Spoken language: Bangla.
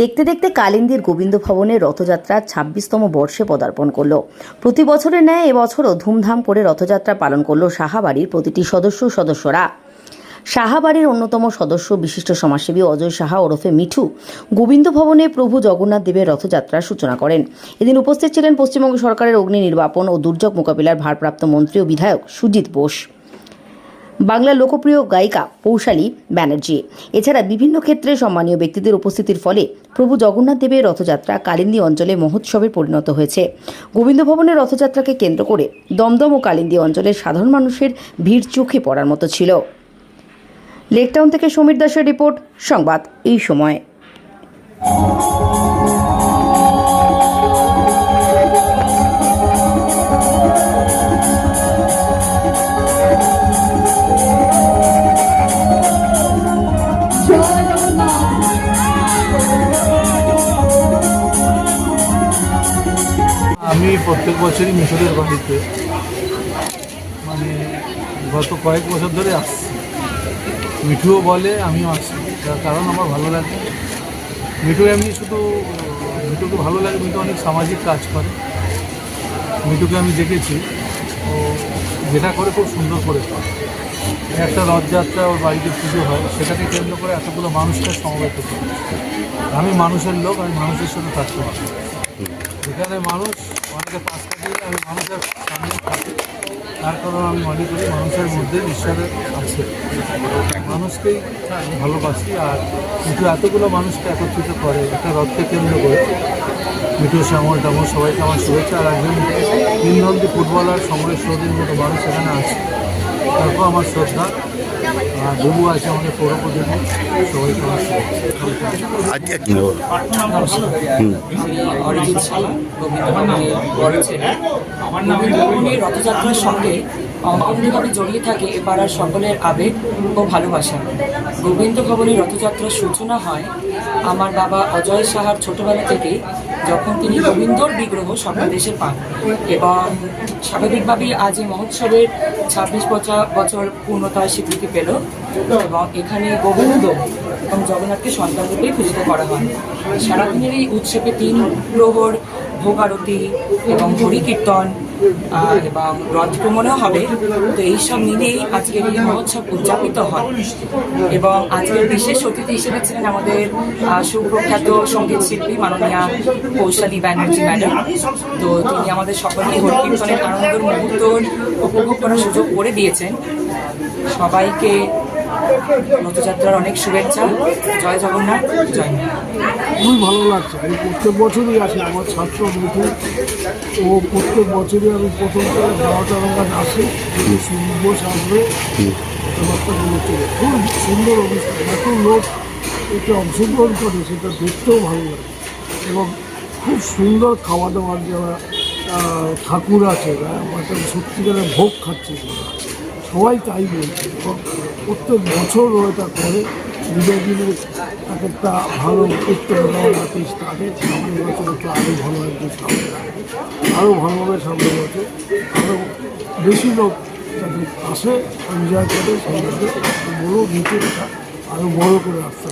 দেখতে দেখতে কালিন্দির গোবিন্দ ভবনের রথযাত্রা ছাব্বিশতম বর্ষে পদার্পণ করল। প্রতি বছরের ন্যায় এবছরও ধুমধাম করে রথযাত্রা পালন করল সাহাবাড়ির প্রতিটি সদস্য সদস্যরা। সাহাবাড়ির অন্যতম সদস্য বিশিষ্ট সমাজসেবী অজয় সাহা ওরফে মিঠু গোবিন্দ ভবনে প্রভু জগন্নাথ দেবের রথযাত্রার সূচনা করেন। এদিন উপস্থিত ছিলেন পশ্চিমবঙ্গ সরকারের অগ্নি নির্বাপন ও দুর্যোগ মোকাবিলার ভারপ্রাপ্ত মন্ত্রী ও বিধায়ক সুজিত বোস। বাংলার লোকপ্রিয় গায়িকা পৌশালী ব্যানার্জি। এছাড়া বিভিন্ন ক্ষেত্রে সম্মানীয় ব্যক্তিদের উপস্থিতির ফলে প্রভু জগন্নাথ দেবের রথযাত্রা কালিন্দী অঞ্চলে মহোৎসবে পরিণত হয়েছে। গোবিন্দ ভবনের রথযাত্রাকে কেন্দ্র করে দমদম ও কালিন্দী অঞ্চলের সাধারণ মানুষের ভিড় চোখে পড়ার মতো ছিল। লেকটাউন থেকে সমীর দাসের রিপোর্ট, সংবাদ এই সময়। আমি প্রত্যেক বছরই মিশরের বাড়িতে মানে গত কয়েক বছর ধরে আসছি। মিঠুও বলে, আমিও আসছি। তার কারণ আমার ভালো লাগে। মিঠু এমনি শুধু, মিঠুকে ভালো লাগে মিঠু অনেক সামাজিক কাজ করে। মিঠুকে আমি দেখেছি। ও যেটা করে খুব সুন্দর করে। একটা রথযাত্রা, ওর বাড়িতে পুজো হয়, সেটাকে কেন্দ্র করে এতগুলো মানুষকে সমবেত করে। আমি মানুষের লোক, আমি মানুষের সাথে থাকতে পারি যেখানে মানুষ অনেকে পাশ কাটিয়ে আমি মানুষের সামনে থাকি। তার কারণ আমি মনে করি মানুষের মধ্যে ঈশ্বরের আছে। মানুষকেই ভালোবাসি আর কিন্তু এতগুলো মানুষকে একত্রিত করে, একটা রথকে কেন্দ্র করে মিঠু, শ্যামল টামল সবাইকে আমার শুভেচ্ছা। আর একজন তিনবন্দি ফুটবলার, সমরেশ সৌদির মতো মানুষ এখানে আছে। তারপর আমার শ্রদ্ধা। বুবু আছে আমাদের সবাইকে আমার অরিজিৎ সাহা গোবিন্দভবনের বড় ছেলে রথযাত্রার সঙ্গে অঙ্গনভাবে জড়িয়ে থাকে এ পাড়ার সকলের আবেগ ও ভালোবাসা। গোবিন্দ ভবনের রথযাত্রার সূচনা হয় আমার বাবা অজয় সাহার ছোটবেলা থেকে যখন তিনি রবীন্দ্র বিগ্রহ সারা দেশে পান। এবং স্বাভাবিকভাবেই আজ এই মহোৎসবের ছাব্বিশ বছর বছর পূর্ণতার স্বীকৃতি পেল এবং এখানে গোবিন্দ এবং জগন্নাথকে সন্তান রূপেই পূজিত করা হয়। সারাদিনের এই উৎসবে তিন প্রহর ভোগ আরতি এবং হরি কীর্তন আহ, এবং ভ্রমণও হবে। তো এইসব মিলেই আজকের এই মহোৎসব উদযাপিত হয়। এবং আজকের বিশেষ অতিথি হিসেবে ছিলেন আমাদের সুপ্রখ্যাত সংগীত শিল্পী মাননীয়া কৌশালী ব্যানার্জি ম্যাডাম। তো তিনি আমাদের সকলকে হরি কীর্তনের আনন্দের মুহূর্ত উপভোগ করার সুযোগ করে দিয়েছেন। সবাইকে রথযাত্রার অনেক শুভেচ্ছা। জয় জগন্নাথ, জয় খুবই ভালো লাগছে। আমি প্রত্যেক বছরই আসি। আমার ছাত্র মিঠু ও প্রত্যেক বছরই আমি প্রথম করে বারোটা রঙান আসি কথাবার্তা বলেছিল খুব সুন্দর অনুষ্ঠান এত লোক এতে অংশগ্রহণ করে, সেটা দেখতেও ভালো লাগে। এবং খুব সুন্দর খাওয়া দাওয়ার যারা ঠাকুর আছে একটা সত্যিকারের ভোগ খাচ্ছে। তারা। সবাই তাই বলছে। প্রত্যেক বছর ওটা করে। নিজের দিনে এক একটা ভালো উত্তর আর্টিস্ট থাকে। সামনের বছর একটু আরও ভালো একজন সামনে আরও ভালোভাবে সামনে বছর। আরও বেশি লোক যাতে আসে এনজয় করে সেই বড়ো নিচে আরও বড়ো করে আস্তে